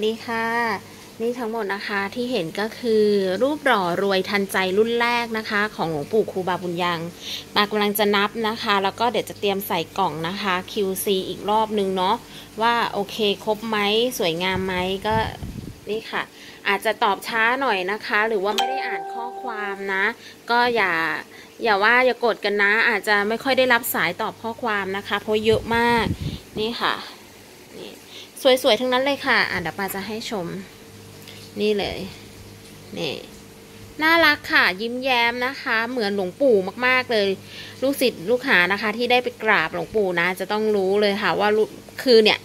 สวัสดีค่ะ นี่ทั้งหมดนะคะที่เห็นก็คือรูปหล่อรวยทันใจรุ่นแรกนะคะ ของหลวงปู่ครูบาบุญยังมากำลังจะนับนะคะ แล้วก็เดี๋ยวจะเตรียมใส่กล่องนะคะ QC อีกรอบนึงเนาะว่าโอเคครบไหมสวยงามไหมก็นี่ค่ะ อาจจะตอบช้าหน่อยนะคะ หรือว่าไม่ได้อ่านข้อความนะ ก็อย่าอย่าว่าอย่ากดกันนะ อาจจะไม่ค่อยได้รับสายตอบข้อความนะคะ เพราะเยอะมากนี่ค่ะ สวยๆ ทั้งนั้นเลยค่ะ อะเดี๋ยวปาจะให้ชม นี่เลย นี่ น่ารักค่ะ ยิ้มแย้มนะคะ เหมือนหลวงปู่มากๆเลย ลูกศิษย์ลูกหานะคะ ที่ได้ไปกราบหลวงปู่นะ จะต้องรู้เลยค่ะ ว่าคือเนี่ย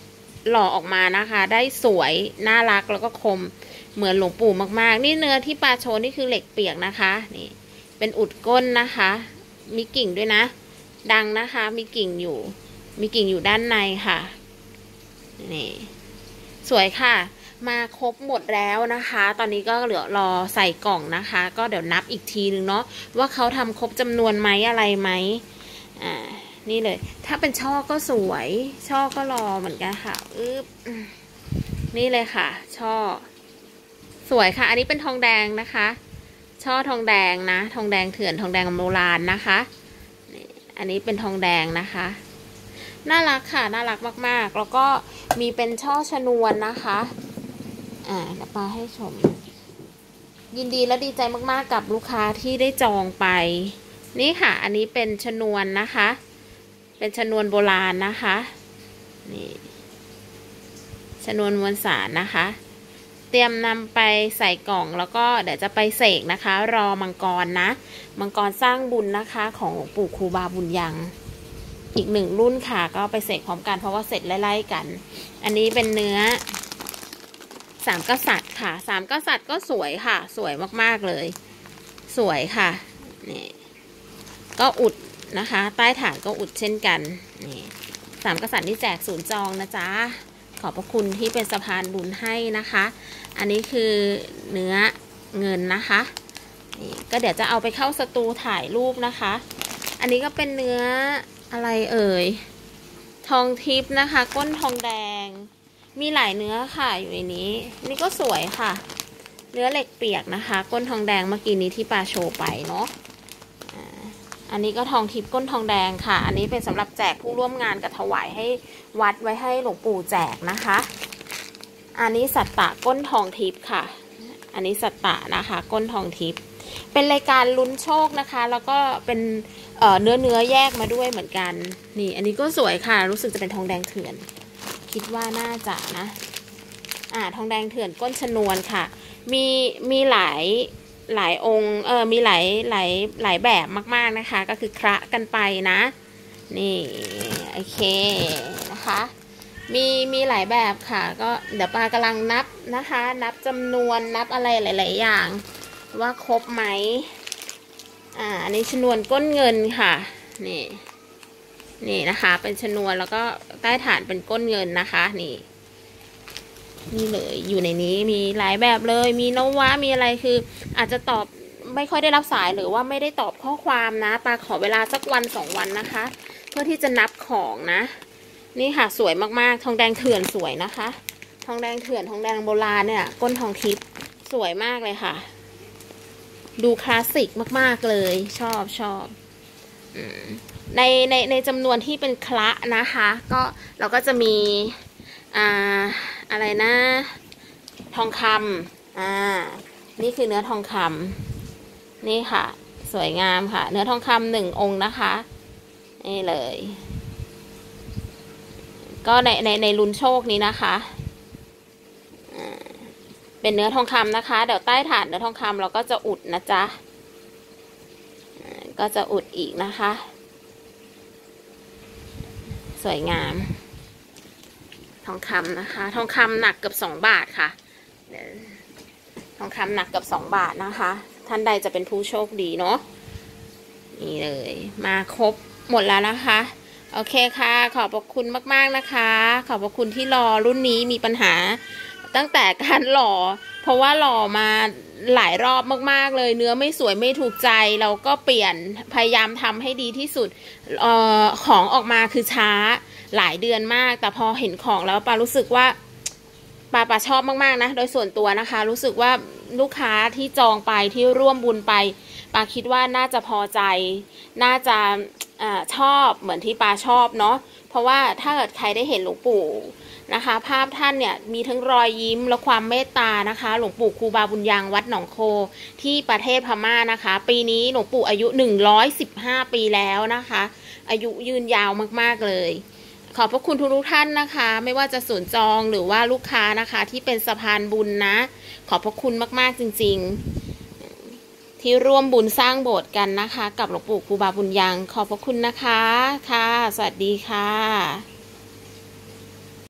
หล่อออกมานะคะ ได้สวย น่ารักแล้วก็คม เหมือนหลวงปู่มากๆ นี่เนื้อที่ปลาโชว์นี่คือเหล็กเปียกนะคะ นี่ เป็นอุดก้นนะคะ มีกิ่งด้วยนะ ดังนะคะ มีกิ่งอยู่ มีกิ่งอยู่ด้านในค่ะ นี่สวยค่ะ มาครบหมดแล้วนะคะ ตอนนี้ก็เหลือรอใส่กล่องนะคะ ก็เดี๋ยวนับอีกทีนึงเนาะว่าเขาทำครบจำนวนไหมอะไรไหมอ่านี่เลย ถ้าเป็นช่อก็สวย ช่อก็รอเหมือนกันค่ะอึบนี่เลยค่ะ ช่อ สวยค่ะ อันนี้เป็นทองแดงนะคะ ช่อทองแดงนะ ทองแดงเถื่อนทองแดงโบราณนะคะนี่อันนี้เป็นทองแดงนะคะ น่ารักค่ะ น่ารักมากๆ แล้วก็ มีเป็นช่อชนวนนะคะ อ่าเดี๋ยวปาให้ชม ยินดีและดีใจมากๆกับลูกค้าที่ได้จองไป นี่ค่ะ อันนี้เป็นชนวนนะคะ เป็นชนวนโบราณนะคะ นี่ ชนวนมวลสารนะคะ เตรียมนำไปใส่กล่องแล้วก็เดี๋ยวจะไปเสกนะคะ รอมังกรนะ มังกรสร้างบุญนะคะ ของหลวงปู่ครูบาบุญยัง อีกหนึ่งรุ่นค่ะ ก็ไปเสกพร้อมกันเพราะว่าเสร็จไล่ๆกัน อันนี้เป็นเนื้อสามกษัตริย์ค่ะสามกษัตริย์ก็สวยค่ะ สวยมากๆเลย สวยค่ะนี่ก็อุดนะคะ ใต้ฐานก็อุดเช่นกันนี่สามกษัตริย์นี่แจกศูนย์จองนะจ๊ะขอบพระคุณที่เป็นสะพานบุญให้นะคะ อันนี้คือเนื้อเงินนะคะนี่ก็เดี๋ยวจะเอาไปเข้าสตูถ่ายรูปนะคะ อันนี้ก็เป็นเนื้อ อะไรเอ่ย ทองทิพย์นะคะ ก้นทองแดง มีหลายเนื้อค่ะอยู่ในนี้ นี่ก็สวยค่ะ เนื้อเหล็กเปียกนะคะ ก้นทองแดงเมื่อกี้นี้ที่ปลาโชว์ไปเนาะอันนี้ก็ทองทิพย์ก้นทองแดงค่ะ อันนี้เป็นสำหรับแจกผู้ร่วมงานกับถวายให้วัดไว้ให้หลวงปู่แจกนะคะ อันนี้สัตตะก้นทองทิพย์ค่ะ อันนี้สัตตะนะคะ ก้นทองทิพย์ เป็นรายการลุ้นโชคนะคะ แล้วก็เป็นเนื้อเนื้อแยกมาด้วยเหมือนกัน นี่ อันนี้ก็สวยค่ะ รู้สึกจะเป็นทองแดงเถื่อน คิดว่าน่าจะนะ อ่า ทองแดงเถื่อนก้นชนวนค่ะ มีมีหลายหลายองค์ เออ มีหลายหลายหลายแบบมากๆนะคะ ก็คือคระกันไปนะ นี่ โอเคนะคะมีมีหลายแบบค่ะ ก็เดี๋ยวปากำลังนับนะคะ นับจำนวนนับอะไรหลาย ๆ อย่าง ว่าครบไหมอ่าอันนี้ชนวนก้นเงินค่ะ นี่ นี่นะคะ เป็นชนวนแล้วก็ใต้ฐานเป็นก้นเงินนะคะ นี่ นี่เลยอยู่ในนี้มีหลายแบบเลย มีนวะมีอะไรคือ อาจจะตอบไม่ค่อยได้รับสายหรือว่าไม่ได้ตอบข้อความนะปาขอเวลาสักวันสองวันนะคะ เพื่อที่จะนับของนะ นี่ค่ะสวยมากๆ ทองแดงเถื่อนสวยนะคะ ทองแดงเถื่อนทองแดงโบราณเนี่ย ก้นทองทิพย์สวยมากเลยค่ะ ดูคลาสสิกมากๆเลย ชอบชอบอในในในจำนวนที่เป็นคละนะคะ ก็เราก็จะมีอ่าอะไรนะ ทองคำอ่านี่คือเนื้อทองคำนี่ค่ะ สวยงามค่ะ เนื้อทองคำหนึ่งองค์นะคะนี่เลย ก็ในในในลุนโชคนี้นะคะ เป็นเนื้อทองคำนะคะ เดี๋ยวใต้ฐานเนื้อทองคำเราก็จะอุดนะจ๊ะก็จะอุดอีกนะคะ สวยงาม ทองคำนะคะ ทองคำหนักเกือบสองบาทค่ะทองคำหนักเกือบสองบาทนะคะ ท่านใดจะเป็นผู้โชคดีเนาะนี่เลย มาครบหมดแล้วนะคะโอเคค่ะ ขอบพระคุณมาก ๆ นะคะ ขอบพระคุณที่รอรุ่นนี้มีปัญหา ตั้งแต่การหล่อ เพราะว่าหล่อมาหลายรอบมากๆเลย เนื้อไม่สวยไม่ถูกใจเราก็เปลี่ยนพยายามทำให้ดีที่สุดออของออกมาคือช้าหลายเดือนมาก แต่พอเห็นของแล้วปารู้สึกว่าปาปาชอบมากๆนะ โดยส่วนตัวนะคะ รู้สึกว่าลูกค้าที่จองไปที่ร่วมบุญไปปาคิดว่าน่าจะพอใจ น่าจะอชอบเหมือนที่ปาชอบเนาะ ราะว่าถ้าเกิดใครได้เห็นหลวงปู่นะคะ ภาพท่านเนี่ยมีทั้งรอยยิ้มและความเมตตานะคะ หลวงปู่ครูบาบุญยังวัดหนองโคที่ประเทศพม่านะคะ ปีนี้หลวงปู่อายุ 115 ปีแล้วนะคะ อายุยืนยาวมากๆเลย ขอบพระคุณทุกท่านนะคะ ไม่ว่าจะศูนจองหรือว่าลูกค้านะคะที่เป็นสะพานบุญนะ ขอบพระคุณมากๆจริง ๆ ที่ร่วมบุญสร้างโบสถ์กันนะคะ กับหลวงปู่ครูบาบุญยังขอบพระคุณนะคะ ค่ะ สวัสดีค่ะ